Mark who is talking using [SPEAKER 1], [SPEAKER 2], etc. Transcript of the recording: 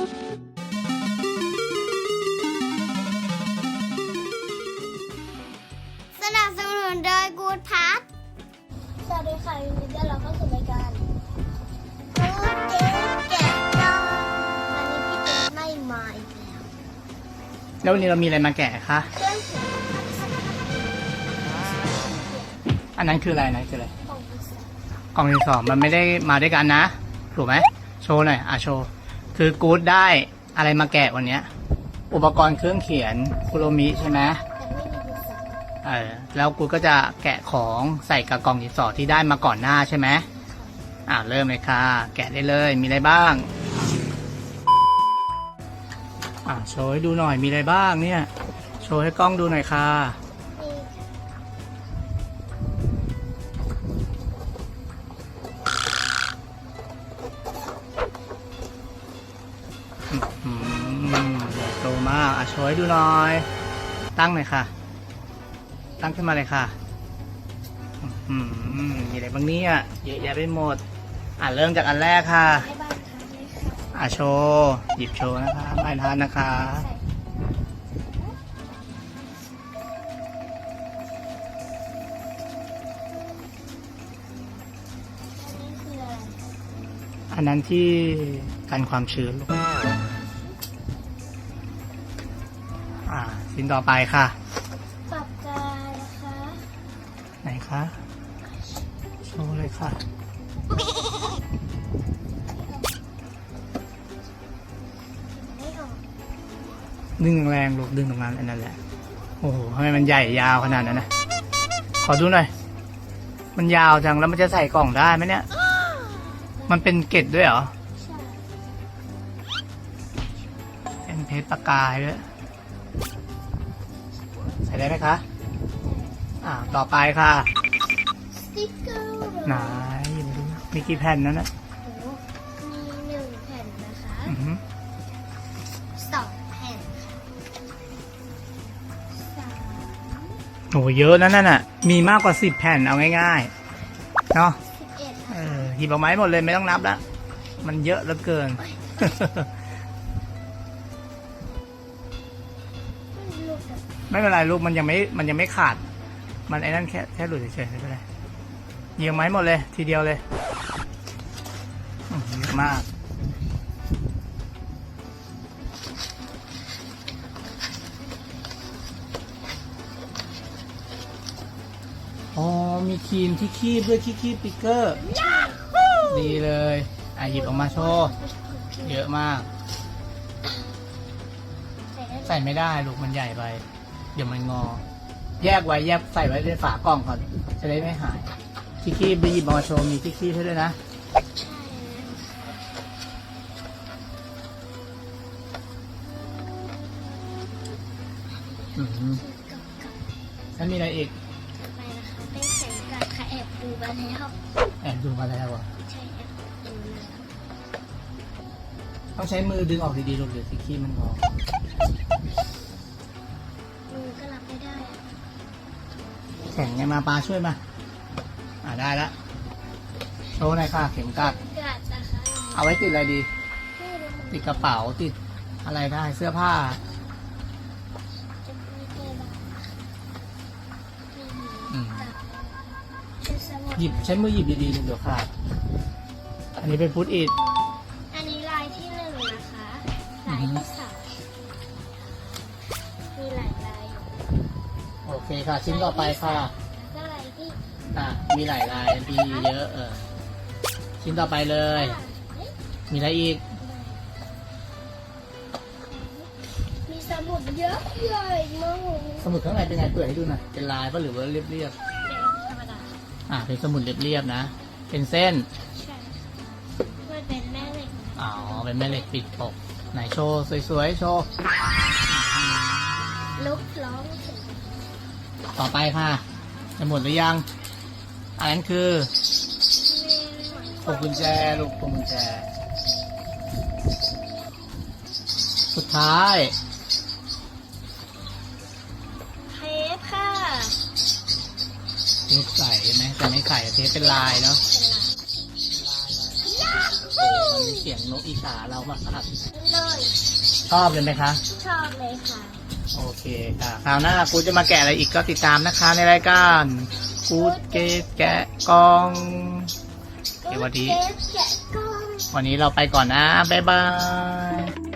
[SPEAKER 1] สนับสนุนโดยกูดพัทสวัสดีค่ะยินดีต้อนรับเข้าสู่รายการกูดเจ๊แกะกล่องวันนี้พี่เจ๊ไม่มาอีกแล้ว
[SPEAKER 2] แล้ววันนี้เรามีอะไรมาแกะคะ
[SPEAKER 1] เครื่องเขียน
[SPEAKER 2] อันนั้นคืออะไรอันนั้นคืออะไร
[SPEAKER 1] ของพิเศษ
[SPEAKER 2] กล่องที่สองมันไม่ได้มาด้วยกันนะ ถูกไหม โชว์หน่อย อะโชว์ คือกู๊ดได้อะไรมาแกะวันเนี้ย อุปกรณ์เครื่องเขียนคุโรมิใช่ไหม
[SPEAKER 1] แต่ไม่มีพิเอ
[SPEAKER 2] อแล้วกูก็จะแกะของใส่กับกล่องที่สอที่ได้มาก่อนหน้าใช่ไหมอ่าเริ่มเลยค่ะ แกะได้เลยมีอะไรบ้าง อ่าโชว์ให้ดูหน่อยมีอะไรบ้างเนี่ย โชว์ให้กล้องดูหน่อยค่ะากอะโชว์ให้ดูหน่อย ตั้งหน่อยค่ะ ตั้งขึ้นมาเลยค่ะอืมมีอะไรบ้างเนี่ยเยอะแยะไปหมด อะเริ่มจากอันแรกค่ะ อะโชว์หยิบโชว์นะคะไม่ทันนะคะ
[SPEAKER 1] อันนี้คืออะไร
[SPEAKER 2] อันนั้นที่กันความชื้นลูก ชิ้นต่อไปค่ะ
[SPEAKER 1] ปากกานะคะ
[SPEAKER 2] ไหนคะโชว์เลยค่ะ
[SPEAKER 1] ไม่ออก
[SPEAKER 2] ดึงแรงๆลูกดึงตรงนั้นอันนั้นแหละ โอ้โหทำไมมันใหญ่ยาวขนาดนั้นนะขอดูหน่อย มันยาวจังแล้วมันจะใส่กล่องได้ไหมเนี่ย มันเป็นเกล็ดด้วยเหรอ
[SPEAKER 1] ใช่
[SPEAKER 2] เป็นเพชรประกายด้วยใส่ ได้ไหมคะอ่าต่อไปค่ะ
[SPEAKER 1] สติ๊กเกอร์
[SPEAKER 2] ไหนมาดูมีกี่แผ่นนั้นนะ
[SPEAKER 1] โอ้โหมีหนึ่งแผ่นนะคะ
[SPEAKER 2] อือหือ
[SPEAKER 1] สองแผ่นค่ะสาม
[SPEAKER 2] โอ้โหเยอะนะนั่นน่ะ มีมากกว่าสิบแผ่นเอาง่ายๆเนาะ
[SPEAKER 1] สิบเอ็ด
[SPEAKER 2] เออหยิบออกมาให้หมดเลยไม่ต้องนับละมันเยอะเหลือเกิน ไม่เป็นไรลูกมันยังไม่มันยังไม่ขาด มันไอ้นั่นแค่แค่หลุดเฉยๆไม่เป็นไรเยี่ยมไหมหมดเลย ทีเดียวเลยอื้อหือเยอะมากอ๋อมีครีมที่คีบด้วยที่คีบปิกเกอร์ ดีเลย อะหยิบออกมาโชว์ เยอะมาก
[SPEAKER 1] ใส่ได้ไหม
[SPEAKER 2] ใส่ไม่ได้ลูกมันใหญ่ไป เดี๋ยวมันงอ แยกไว้แยกใส่ไว้ในฝากล่องก่อน จะได้ไม่หายที่คีบไปหยิบมาโชว์มีที่คีบให้ด้วยนะ
[SPEAKER 1] ใช่นะ
[SPEAKER 2] อืมแล้วมีอะไรอีก
[SPEAKER 1] ต่อไปนะคะเป็นแข่งกัดค่ะแอบดูมาแล้ว
[SPEAKER 2] แอบดูมาแล้วอะ
[SPEAKER 1] ใช่แอบดูแล้ว
[SPEAKER 2] ต้องใช้มือดึงออกดีๆลูกเดี๋ยวที่คีบมันงอ
[SPEAKER 1] มือก็รับไม่ได้อะ
[SPEAKER 2] แข่งไงมาปลาช่วยมา อ่าได้ละโชว์หน่อยค่ะเข็มกัด
[SPEAKER 1] กัดนะคะ
[SPEAKER 2] เอาไว้ติดอะไรดี
[SPEAKER 1] ไม่รู้มัน
[SPEAKER 2] ติดกระเป๋าติดอะไรได้เสื้อผ้า
[SPEAKER 1] จะไม่เจอบ้างไม่มี
[SPEAKER 2] อืม
[SPEAKER 1] กัดเป็นสมุด
[SPEAKER 2] หยิบใช้มือหยิบดีๆลูกเดี๋ยวขาดอันนี้เป็นพุทอิด
[SPEAKER 1] อันนี้ลายที่หนึ่งนะคะ ลายที่สามมีหลายลายอยู่
[SPEAKER 2] โอ เคค่ะ ชิ้นต่อไปค่ะ
[SPEAKER 1] แล้วก็ลายที่
[SPEAKER 2] อะมีหลายลายดีเยอะเออชิ้นต่อไปเลย
[SPEAKER 1] เอ๊ะ
[SPEAKER 2] มีอะไรอีก
[SPEAKER 1] มีสมุดเยอะใหญ่มาก
[SPEAKER 2] สมุดข้างในเป็นไงเปิดให้ดูหน่อยเป็นลายปะหรือว่าเรียบ
[SPEAKER 1] เป็นธรรมดา
[SPEAKER 2] ๆอะเป็นสมุดเรียบๆนะ เป็นเส้น
[SPEAKER 1] ใช่มันเป็นแม่เหล็ก
[SPEAKER 2] อ๋อ เป็นแม่เหล็กปิดปกไหนโชว์ สวยๆ โชว์
[SPEAKER 1] ลุกร้องเสียง
[SPEAKER 2] ต่อไปค่ะ จะหมดหรือยัง อันนั้นคือพวงกุญแจลูกพวงกุญแจ สุดท้าย
[SPEAKER 1] เทปค่ะ
[SPEAKER 2] เทปใส่ไหมแต่ไม่ใส่เทปเป็นลายเนาะ
[SPEAKER 1] เป็นลายยาฮู
[SPEAKER 2] มีเสียงนกอีสาเรามากครับ
[SPEAKER 1] เลย
[SPEAKER 2] ชอบเลยไหมคะ
[SPEAKER 1] ชอบเลยค่ะ
[SPEAKER 2] โอเคค่ะคราวหน้ากูจะมาแกะอะไรอีกก็ติดตามนะคะในรายการกูดเกตแกะกอง เดี๋ยววันนี้ วันนี้เราไปก่อนนะ บ๊ายบาย